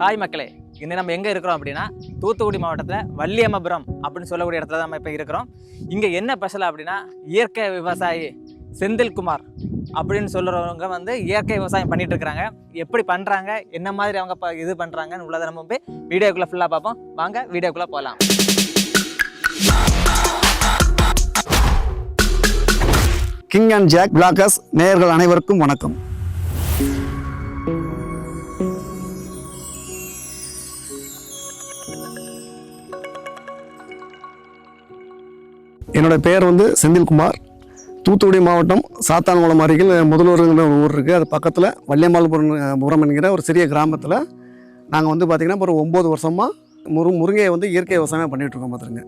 Hi மக்களே. இன்னும் நம்ம எங்கே இருக்கிறோம் அப்படின்னா தூத்துக்குடி மாவட்டத்தில் வள்ளியம்மபுரம் அப்படின்னு சொல்லக்கூடிய இடத்துல தான் நம்ம இப்போ இருக்கிறோம். இங்கே என்ன ஸ்பெஷல் அப்படின்னா இயற்கை விவசாயி செந்தில்குமார் அப்படின்னு சொல்கிறவங்க வந்து இயற்கை விவசாயம் பண்ணிட்டு இருக்கிறாங்க எப்படி பண்ணுறாங்க என்ன மாதிரி அவங்க ப- இது பண்ணுறாங்கன்னு உள்ளதை நம்ம போய் வீடியோக்குள்ளே ஃபுல்லாக பார்ப்போம். வாங்க வீடியோக்குள்ளே போகலாம் கிங் அண்ட் ஜாக் பிளாக்கர்ஸ் நேயர்கள் அனைவருக்கும் வணக்கம். என்னோட பெயர் வந்து செந்தில்குமார். தூத்துக்குடி மாவட்டம் சாத்தான்குளம் அருகில் முதல்வருங்கிற ஒரு ஊர் இருக்குது அது பக்கத்தில் வள்ளியம்பாள்புரம் புரம் என்கிற ஒரு சிறிய கிராமத்தில் நாங்கள் வந்து பார்த்திங்கன்னா ஒரு ஒம்பது வருஷமாக முரு முருங்கையை வந்து இயற்கை விவசாயம் பண்ணிகிட்ருக்கோம் பார்த்துருங்க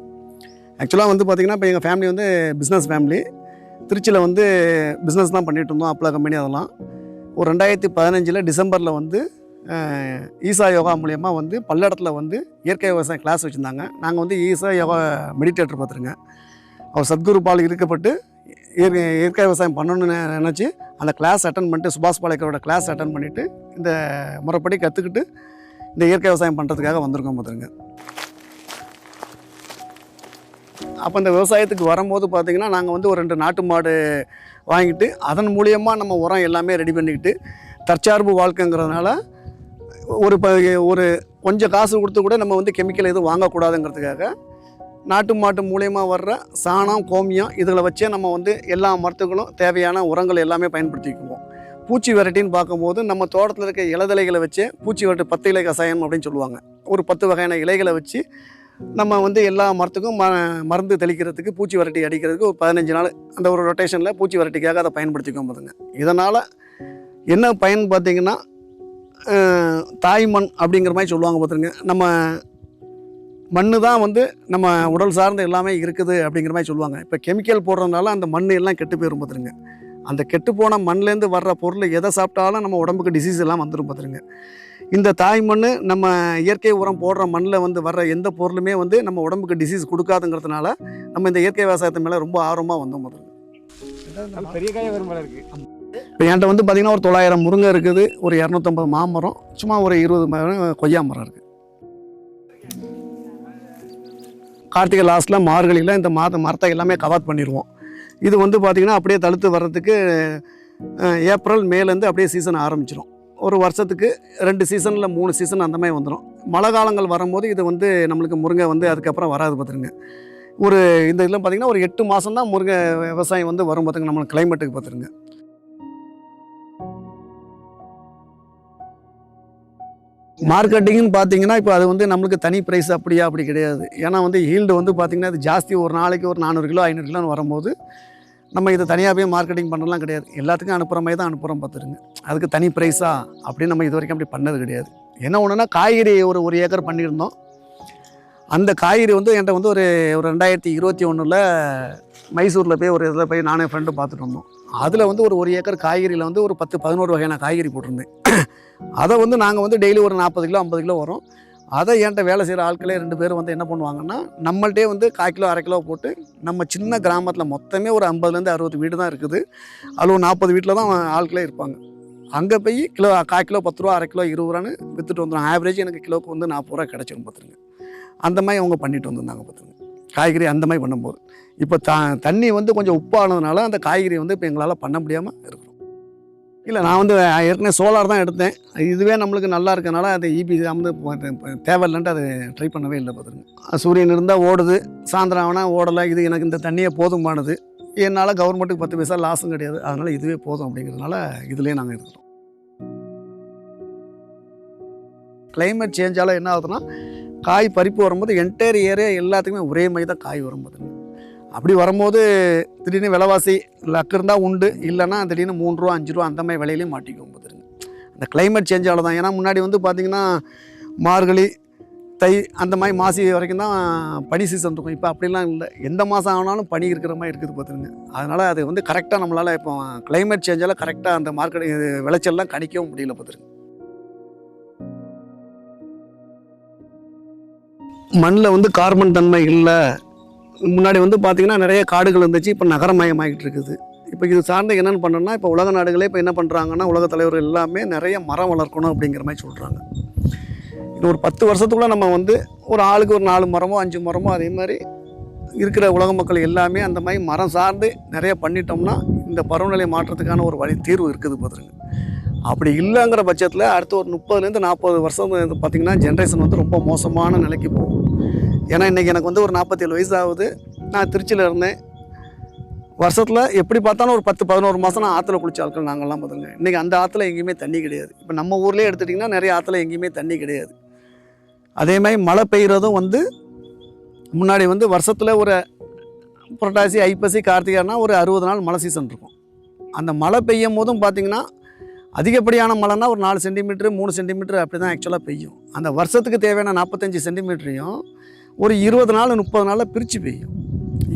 ஆக்சுவலாக வந்து பார்த்திங்கன்னா இப்போ எங்கள் ஃபேமிலி வந்து பிஸ்னஸ் ஃபேமிலி திருச்சியில் வந்து பிஸ்னஸ் தான் பண்ணிகிட்டு இருந்தோம் அப்பலா கம்பெனி அதெல்லாம். ஒரு ரெண்டாயிரத்தி பதினஞ்சில் டிசம்பரில் வந்து ஈசா யோகா மூலியமாக வந்து பல்லடத்தில் வந்து இயற்கை விவசாயம் கிளாஸ் வச்சுருந்தாங்க. நாங்கள் வந்து ஈசா யோகா மெடிடேட்டர் பார்த்துருங்க அவர் சத்குரு பால் இருக்கப்பட்டு இயற்கை இயற்கை விவசாயம் பண்ணணும்னு நினச்சி அந்த கிளாஸ் அட்டன் பண்ணிட்டு சுபாஷ் பாலேக்கரோட கிளாஸ் அட்டன் பண்ணிவிட்டு இந்த முறைப்படி கற்றுக்கிட்டு இந்த இயற்கை விவசாயம் பண்ணுறதுக்காக வந்திருக்கோம் பார்த்துருங்க அப்போ இந்த விவசாயத்துக்கு வரும்போது பார்த்திங்கன்னா நாங்கள் வந்து ஒரு ரெண்டு நாட்டு மாடு வாங்கிட்டு அதன் மூலியமாக நம்ம உரம் எல்லாமே ரெடி பண்ணிக்கிட்டு தற்சார்பு வாழ்க்கைங்கிறதுனால ஒரு ப ஒரு கொஞ்சம் காசு கொடுத்து கூட நம்ம வந்து கெமிக்கல் எதுவும் வாங்கக்கூடாதுங்கிறதுக்காக நாட்டு மாட்டு மூலியமாக வர்ற சாணம் கோமியம் இதில் வச்சே நம்ம வந்து எல்லா மரத்துகளும் தேவையான உரங்கள் எல்லாமே பயன்படுத்திக்குவோம் பூச்சி வெரைட்டின்னு பார்க்கும்போது நம்ம தோட்டத்தில் இருக்க இலதலைகளை வச்சே பூச்சி வெரைட்டி பத்து இலை கசாயம் அப்படின்னு சொல்லுவாங்க. ஒரு பத்து வகையான இலைகளை வச்சு நம்ம வந்து எல்லா மரத்துக்கும் ம மருந்து தெளிக்கிறதுக்கு பூச்சி வரட்டி அடிக்கிறதுக்கு ஒரு பதினஞ்சு நாள் அந்த ஒரு ரொட்டேஷனில் பூச்சி வரட்டிக்காக அதை பயன்படுத்திக்கும் போதுங்க இதனால் என்ன பயன் பார்த்திங்கன்னா தாய்மண் அப்படிங்கிற மாதிரி சொல்லுவாங்க பார்த்துருங்க நம்ம மண்ணு தான் வந்து நம்ம உடல் சார்ந்து எல்லாமே இருக்குது அப்படிங்கிற மாதிரி சொல்லுவாங்க. இப்போ கெமிக்கல் போடுறதுனால அந்த மண் எல்லாம் கெட்டு போயிரும் பார்த்துருங்க அந்த கெட்டு போன மண்லேருந்து வர்ற பொருள் எதை சாப்பிட்டாலும் நம்ம உடம்புக்கு டிசீஸ் எல்லாம் வந்துடும் பார்த்துருங்க இந்த தாய் மண் நம்ம இயற்கை உரம் போடுற மண்ணில் வந்து வர்ற எந்த பொருளுமே வந்து நம்ம உடம்புக்கு டிசீஸ் கொடுக்காதுங்கிறதுனால நம்ம இந்த இயற்கை விவசாயத்து மேலே ரொம்ப ஆர்வமாக வந்தோம் முதல்ல பெரிய காய வரும் போல இருக்கு. இப்போ என்கிட்ட வந்து பார்த்திங்கன்னா ஒரு தொள்ளாயிரம் முருங்கை இருக்குது ஒரு இரநூத்தம்பது மாமரம் சும்மா ஒரு இருபது கொய்யா மரம் இருக்குது கார்த்திகை லாஸ்ட்டில் மார்கழியில் இந்த மாத மரத்தை எல்லாமே கவாத் பண்ணிடுவோம் இது வந்து பார்த்திங்கன்னா அப்படியே தடுத்து வர்றதுக்கு ஏப்ரல் மேலேருந்து அப்படியே சீசன் ஆரம்பிச்சிடும் ஒரு வருஷத்துக்கு ரெண்டு சீசனில் மூணு சீசன் அந்த மாதிரி வந்துடும் மழை காலங்கள் வரும்போது இது வந்து நம்மளுக்கு முருங்கை வந்து அதுக்கப்புறம் வராது பார்த்துருங்க ஒரு இந்த இதில் பார்த்திங்கன்னா ஒரு எட்டு மாதம் தான் முருங்கை விவசாயம் வந்து வரும் பார்த்துங்க நம்மளுக்கு கிளைமேட்டுக்கு பார்த்துருங்க மார்க்கெட்டிங்னு பார்த்தீங்கன்னா இப்போ அது வந்து நம்மளுக்கு தனி ப்ரைஸ் அப்படியா அப்படி கிடையாது. ஏன்னா வந்து ஹீல்டு வந்து பார்த்திங்கன்னா அது ஜாஸ்தி ஒரு நாளைக்கு ஒரு நானூறு கிலோ ஐநூறு கிலோன்னு வரும்போது நம்ம இதை தனியாக போய் மார்க்கெட்டிங் பண்ணலாம் கிடையாது. எல்லாத்துக்கும் அனுப்புகிற மாதிரி தான் அனுப்புகிறோம் பார்த்துருங்க அதுக்கு தனி ப்ரைஸா அப்படின்னு நம்ம இது வரைக்கும் அப்படி பண்ணது கிடையாது. என்ன ஒன்றுனா காய்கறி ஒரு ஒரு ஏக்கர் பண்ணியிருந்தோம். அந்த காய்கறி வந்து என்கிட்ட வந்து ஒரு ஒரு ரெண்டாயிரத்தி இருபத்தி ஒன்றில் மைசூரில் போய் ஒரு இதில் போய் நானே ஃப்ரெண்டு பார்த்துட்டு வந்தோம். அதில் வந்து ஒரு ஒரு ஏக்கர் காய்கறியில் வந்து ஒரு பத்து பதினோரு வகையான காய்கறி போட்டிருந்தேன். அதை வந்து நாங்கள் வந்து டெய்லி ஒரு நாற்பது கிலோ ஐம்பது கிலோ வரும். அதை என்கிட்ட வேலை செய்கிற ஆட்களே ரெண்டு பேரும் வந்து என்ன பண்ணுவாங்கன்னா நம்மள்ட்டே வந்து கால் கிலோ அரை கிலோ போட்டு நம்ம சின்ன கிராமத்தில் மொத்தமே ஒரு ஐம்பதுலேருந்து அறுபது வீடு தான் இருக்குது. அதில் ஒரு நாற்பது வீட்டில் தான் ஆட்களே இருப்பாங்க. அங்கே போய் கிலோ கால் கிலோ பத்து ரூபா அரை கிலோ இருபது ரூபான்னு விற்றுட்டு வந்துடும் ஆவரேஜ் எனக்கு கிலோவுக்கு வந்து நாற்பது ரூபா கிடச்சிரும் பார்த்துருங்க. அந்த மாதிரி அவங்க பண்ணிட்டு வந்திருந்தாங்க பார்த்துருங்க. காய்கறி அந்த மாதிரி பண்ணும்போது. இப்போ த தண்ணி வந்து கொஞ்சம் உப்பானதுனால அந்த காய்கறி வந்து இப்போ எங்களால் பண்ண முடியாமல் இருக்கிறோம். இல்லை நான் வந்து ஏற்கனவே சோலார் தான் எடுத்தேன். இதுவே நம்மளுக்கு நல்லா இருக்கனால அது இபி வந்து தேவையில்லைன்ட்டு அது ட்ரை பண்ணவே இல்லை பார்த்துருங்க சூரியன் இருந்தால் ஓடுது சாயந்தரம் ஆனால் ஓடலை இது எனக்கு இந்த தண்ணியே போதுமானது. என்னால் கவர்மெண்ட்டுக்கு பத்து பைசா லாஸும் கிடையாது. அதனால் இதுவே போதும் அப்படிங்கிறதுனால இதுலேயே நாங்கள் இருக்கிறோம். கிளைமேட் சேஞ்சால் என்ன ஆகுதுன்னா காய் பறிப்பு வரும்போது என்டையர் ஏரியா எல்லாத்துக்குமே ஒரே மாதிரி தான் காய் வரும் அப்படி வரும்போது திடீர்னு விலைவாசி லக்கு இருந்தால் உண்டு இல்லைன்னா திடீர்னு மூணு ரூபா அஞ்சு ரூபா அந்த மாதிரி விலையிலையும் மாட்டிக்கும் போதுருங்க அந்த கிளைமேட் சேஞ்சால தான். ஏன்னா முன்னாடி வந்து பார்த்திங்கன்னா மார்கழி தை அந்த மாதிரி மாசி வரைக்கும் தான் பனி சீசன் இருக்கும். இப்போ அப்படிலாம் இல்லை. எந்த மாதம் ஆனாலும் பனி இருக்கிற மாதிரி இருக்குது பார்த்துருங்க அதனால் அது வந்து கரெக்டாக நம்மளால் இப்போ கிளைமேட் சேஞ்சால் கரெக்டாக அந்த மார்க்கெட் விளைச்சல்லாம் கணிக்கவும் முடியல பார்த்துருங்க மண்ணில் வந்து கார்பன் தன்மை இல்லை. முன்னாடி வந்து பார்த்திங்கன்னா நிறைய காடுகள் இருந்துச்சு இப்போ நகரமயமாகிட்டு இருக்குது இப்போ இது சார்ந்து என்னென்னு பண்ணோம்னா இப்போ உலக நாடுகளே இப்போ என்ன பண்ணுறாங்கன்னா உலக தலைவர்கள் எல்லாமே நிறைய மரம் வளர்க்கணும் அப்படிங்கிற மாதிரி சொல்கிறாங்க இன்னும் ஒரு பத்து வருஷத்துக்குள்ளே நம்ம வந்து ஒரு ஆளுக்கு ஒரு நாலு மரமோ அஞ்சு மரமோ அதே மாதிரி இருக்கிற உலக மக்கள் எல்லாமே அந்த மாதிரி மரம் சார்ந்து நிறைய பண்ணிட்டோம்னா இந்த பருவநிலை மாற்றத்துக்கான ஒரு வழி தீர்வு இருக்குது பார்த்துருங்க அப்படி இல்லைங்கிற பட்சத்தில் அடுத்த ஒரு முப்பதுலேருந்து நாற்பது வருஷம் வந்து பார்த்திங்கன்னா ஜென்ரேஷன் வந்து ரொம்ப மோசமான நிலைக்கு போகும். ஏன்னா இன்றைக்கி எனக்கு வந்து ஒரு நாற்பத்தேழு வயசு ஆகுது நான் திருச்சியில் இருந்தேன். வருஷத்தில் எப்படி பார்த்தாலும் ஒரு பத்து பதினோரு மாதம் நான் ஆற்றுல குளிச்ச ஆட்கள் நாங்கள்லாம் பார்த்துங்க இன்றைக்கி அந்த ஆற்றுல எங்கேயுமே தண்ணி கிடையாது. இப்போ நம்ம ஊர்லேயே எடுத்துட்டிங்கன்னா நிறைய ஆற்றுல எங்கேயுமே தண்ணி கிடையாது. அதே மாதிரி மழை பெய்கிறதும் வந்து முன்னாடி வந்து வருஷத்தில் ஒரு புரட்டாசி ஐப்பசி கார்த்திகைனா ஒரு அறுபது நாள் மழை சீசன் இருக்கும். அந்த மழை பெய்யும் போதும் பார்த்திங்கன்னா அதிகப்படியான மழைனா ஒரு நாலு சென்டிமீட்ரு மூணு சென்டிமீட்ரு அப்படி தான் ஆக்சுவலாக பெய்யும். அந்த வருஷத்துக்கு தேவையான நாற்பத்தஞ்சு சென்டிமீட்டரையும் ஒரு இருபது நாள் முப்பது நாளில் பிரித்து பெய்யும்.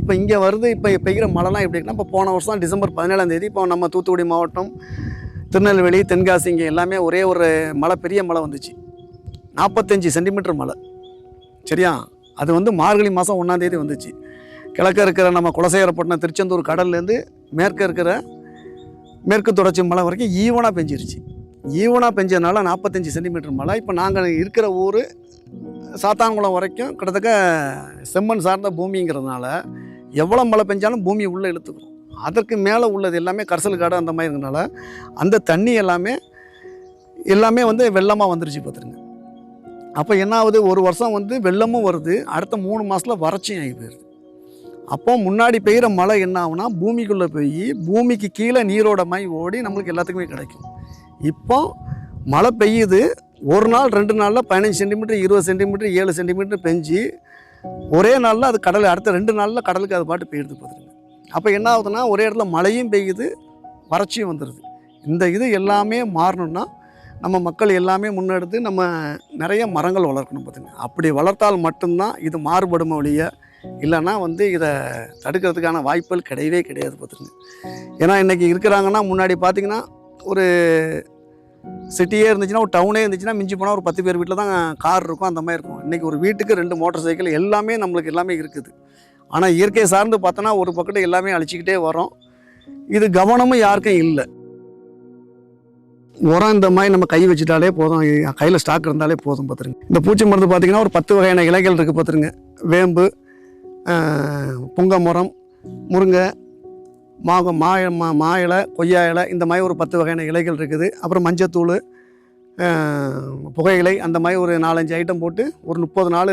இப்போ இங்கே வருது இப்போ பெய்கிற மழைலாம் எப்படி இப்போ போன வருஷம் டிசம்பர் பதினேழாம் தேதி இப்போ நம்ம தூத்துக்குடி மாவட்டம் திருநெல்வேலி தென்காசி இங்கே எல்லாமே ஒரே ஒரு மழை பெரிய மழை வந்துச்சு. நாற்பத்தஞ்சு சென்டிமீட்டர் மழை. சரியா? அது வந்து மார்கழி மாதம் ஒன்றாந்தேதி வந்துச்சு. கிழக்க இருக்கிற நம்ம குலசேகரப்பட்டினம் திருச்செந்தூர் கடல்லேருந்து மேற்க இருக்கிற மேற்கு தொடர்ச்சி மலை வரைக்கும் ஈவனாக பெஞ்சிருச்சு. ஈவனாக பெஞ்சதுனால நாற்பத்தஞ்சு சென்டிமீட்டர் மழை. இப்போ நாங்கள் இருக்கிற ஊர் சாத்தான்குளம் வரைக்கும் கிட்டத்தட்ட செம்மண் சார்ந்த பூமிங்கிறதுனால எவ்வளோ மழை பெஞ்சாலும் பூமி உள்ளே இழுத்துக்கும். அதற்கு மேலே உள்ளது எல்லாமே கரிசல் காடு அந்த மாதிரி இருக்கனால அந்த தண்ணி எல்லாமே எல்லாமே வந்து வெள்ளமாக வந்துருச்சு பார்த்துருங்க. அப்போ என்ன ஆகுது? ஒரு வருஷம் வந்து வெள்ளமும் வருது. அடுத்த மூணு மாதத்தில் வறட்சியும் ஆகி போயிடுது அப்போ முன்னாடி பெய்கிற மழை என்ன ஆகுனா பூமிக்குள்ளே போய் பூமிக்கு கீழே நீரோட மாதிரி ஓடி நம்மளுக்கு எல்லாத்துக்குமே கிடைக்கும். இப்போ மழை பெய்யுது. ஒரு நாள் ரெண்டு நாளில் பதினஞ்சு சென்டிமீட்டர் இருபது சென்டிமீட்டர் ஏழு சென்டிமீட்டர் பெஞ்சு ஒரே நாளில் அது கடல் அடுத்த ரெண்டு நாளில் கடலுக்கு அது பாட்டு பெய்யுது பார்த்துருங்க அப்போ என்ன ஆகுதுன்னா ஒரே இடத்துல மழையும் பெய்யுது வறட்சியும் வந்துடுது இந்த இது எல்லாமே மாறணும்னா நம்ம மக்கள் எல்லாமே முன்னெடுத்து நம்ம நிறைய மரங்கள் வளர்க்கணும் பார்த்துங்க அப்படி வளர்த்தால் மட்டும்தான் இது மாறுபடும் வழிய இல்லைன்னா வந்து இதை தடுக்கிறதுக்கான வாய்ப்புகள் கிடையவே கிடையாது பார்த்துங்க ஏன்னா இன்றைக்கி இருக்கிறாங்கன்னா முன்னாடி பார்த்தீங்கன்னா ஒரு சிட்டியே இருந்துச்சுன்னா ஒரு டவுனே இருந்துச்சுன்னா மிஞ்சி போனால் ஒரு பத்து பேர் வீட்டில் தான் கார் இருக்கும் அந்த மாதிரி இருக்கும். இன்றைக்கி ஒரு வீட்டுக்கு ரெண்டு மோட்டார் சைக்கிள் எல்லாமே நம்மளுக்கு எல்லாமே இருக்குது. ஆனால் இயற்கை சார்ந்து பார்த்தோன்னா ஒரு பக்கத்து எல்லாமே அழிச்சிக்கிட்டே வரோம் இது கவனமும் யாருக்கும் இல்லை. உரம் இந்த மாதிரி நம்ம கை வச்சுட்டாலே போதும். கையில் ஸ்டாக் இருந்தாலே போதும் பார்த்துருங்க இந்த பூச்சி மருந்து பார்த்திங்கன்னா ஒரு பத்து வகையான இலைகள் இருக்குது பார்த்துருங்க வேம்பு புங்க மரம் முருங்கை மாக மா மா மா இலை கொய்யா இலை இந்த மாதிரி ஒரு பத்து வகையான இலைகள் இருக்குது. அப்புறம் மஞ்சத்தூள் புகையிலை அந்த மாதிரி ஒரு நாலஞ்சு ஐட்டம் போட்டு ஒரு முப்பது நாள்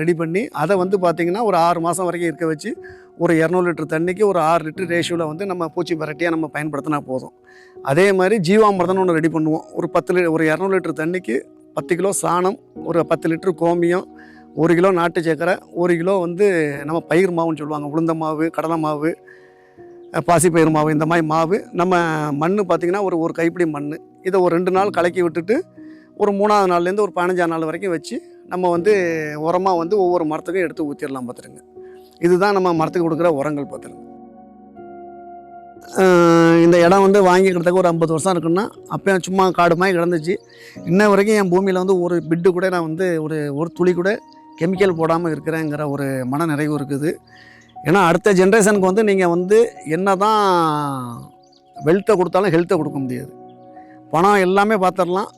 ரெடி பண்ணி அதை வந்து பார்த்திங்கன்னா ஒரு ஆறு மாதம் வரைக்கும் இருக்க வச்சு ஒரு இரநூறு லிட்டர் தண்ணிக்கு ஒரு ஆறு லிட்டர் ரேஷியோவில் வந்து நம்ம பூச்சி வெரைட்டியாக நம்ம பயன்படுத்தினா போதும். அதே மாதிரி ஜீவாமிரதம்னு ஒன்று ரெடி பண்ணுவோம். ஒரு பத்து லி ஒரு இரநூறு லிட்டர் தண்ணிக்கு பத்து கிலோ சாணம் ஒரு பத்து லிட்டர் கோமியம் ஒரு கிலோ நாட்டு சக்கரை ஒரு கிலோ வந்து நம்ம பயிர் மாவுன்னு சொல்லுவாங்க. உளுந்த மாவு கடலை மாவு பாசிப்பயிறு மாவு இந்த மாதிரி மாவு நம்ம மண் பார்த்திங்கன்னா ஒரு ஒரு கைப்பிடி மண் இதை ஒரு ரெண்டு நாள் கலக்கி விட்டுட்டு ஒரு மூணாவது நாள்லேருந்து ஒரு பதினஞ்சாம் நாள் வரைக்கும் வச்சு நம்ம வந்து உரமாக வந்து ஒவ்வொரு மரத்துக்கும் எடுத்து ஊற்றிடலாம் பார்த்துருங்க இதுதான் நம்ம மரத்துக்கு கொடுக்குற உரங்கள் பார்த்துருங்க இந்த இடம் வந்து வாங்கி ஒரு ஐம்பது வருஷம் இருக்குன்னா அப்போ சும்மா காடு மாதிரி கிடந்துச்சு. இன்ன வரைக்கும் என் பூமியில் வந்து ஒரு பிட்டு கூட நான் வந்து ஒரு ஒரு துளி கூட கெமிக்கல் போடாமல் இருக்கிறேங்கிற ஒரு மன நிறைவு இருக்குது. ஏன்னா அடுத்த ஜென்ரேஷனுக்கு வந்து நீங்கள் வந்து என்ன தான் வெல்த்தை கொடுத்தாலும் ஹெல்த்தை கொடுக்க முடியாது. பணம் எல்லாமே பார்த்துடலாம்.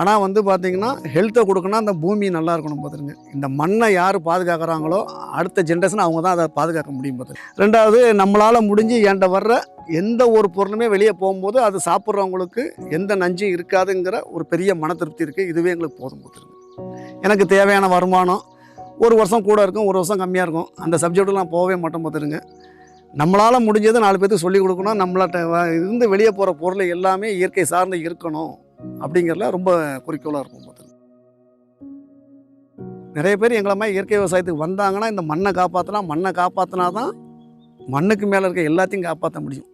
ஆனால் வந்து பார்த்திங்கன்னா ஹெல்த்தை கொடுக்கணும் அந்த பூமி நல்லா இருக்கணும் பார்த்துருங்க இந்த மண்ணை யார் பாதுகாக்கிறாங்களோ அடுத்த ஜென்ரேஷன் அவங்க தான் அதை பாதுகாக்க முடியும் பார்த்து ரெண்டாவது நம்மளால் முடிஞ்சு என்கிட்ட வர்ற எந்த ஒரு பொருளுமே வெளியே போகும்போது அது சாப்பிட்றவங்களுக்கு எந்த நஞ்சும் இருக்காதுங்கிற ஒரு பெரிய மன திருப்தி இருக்குது இதுவே எங்களுக்கு போதும் பார்த்துருங்க எனக்கு தேவையான வருமானம் ஒரு வருஷம் கூட இருக்கும் ஒரு வருஷம் கம்மியாக இருக்கும். அந்த சப்ஜெக்டில் போகவே மாட்டோம் பார்த்துருங்க. நம்மளால் முடிஞ்சதை நாலு பேர்த்துக்கு சொல்லிக் கொடுக்கணும். நம்மள்ட்ட இருந்து வெளியே போகிற பொருள் எல்லாமே இயற்கை சார்ந்து இருக்கணும் அப்படிங்கிறதுல ரொம்ப குறிக்கோளாக இருக்கும் பார்த்துருங்க. நிறைய பேர் எங்களை மாதிரி இயற்கை விவசாயத்துக்கு வந்தாங்கன்னா இந்த மண்ணை காப்பாற்றலாம் மண்ணை காப்பாற்றினா தான் மண்ணுக்கு மேலே இருக்க எல்லாத்தையும் காப்பாற்ற முடியும்.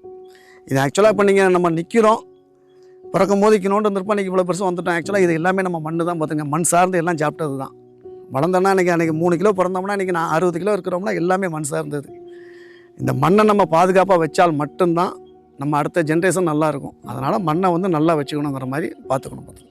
இது ஆக்சுவலாக இப்போ நீங்கள் நம்ம நிற்கிறோம் பிறக்கும் போது இக்கணும்னு இருந்திருப்போம் இன்றைக்கி இவ்வளோ பெருசாக வந்துட்டோம். ஆக்சுவலாக இது எல்லாமே நம்ம மண்ணு தான் பார்த்துங்க மண் சார்ந்து எல்லாம் சாப்பிட்டது தான் வளர்ந்தோன்னா இன்றைக்கி அன்றைக்கி மூணு கிலோ பிறந்தோம்னா இன்றைக்கி நான் அறுபது கிலோ இருக்கிறோம்னா எல்லாமே மண் சார்ந்தது. இந்த மண்ணை நம்ம பாதுகாப்பாக வச்சால் மட்டும்தான் நம்ம அடுத்த ஜென்ரேஷன் நல்லாயிருக்கும் அதனால் மண்ணை வந்து நல்லா வச்சுக்கணுங்கிற மாதிரி பார்த்துக்கணும். பார்த்து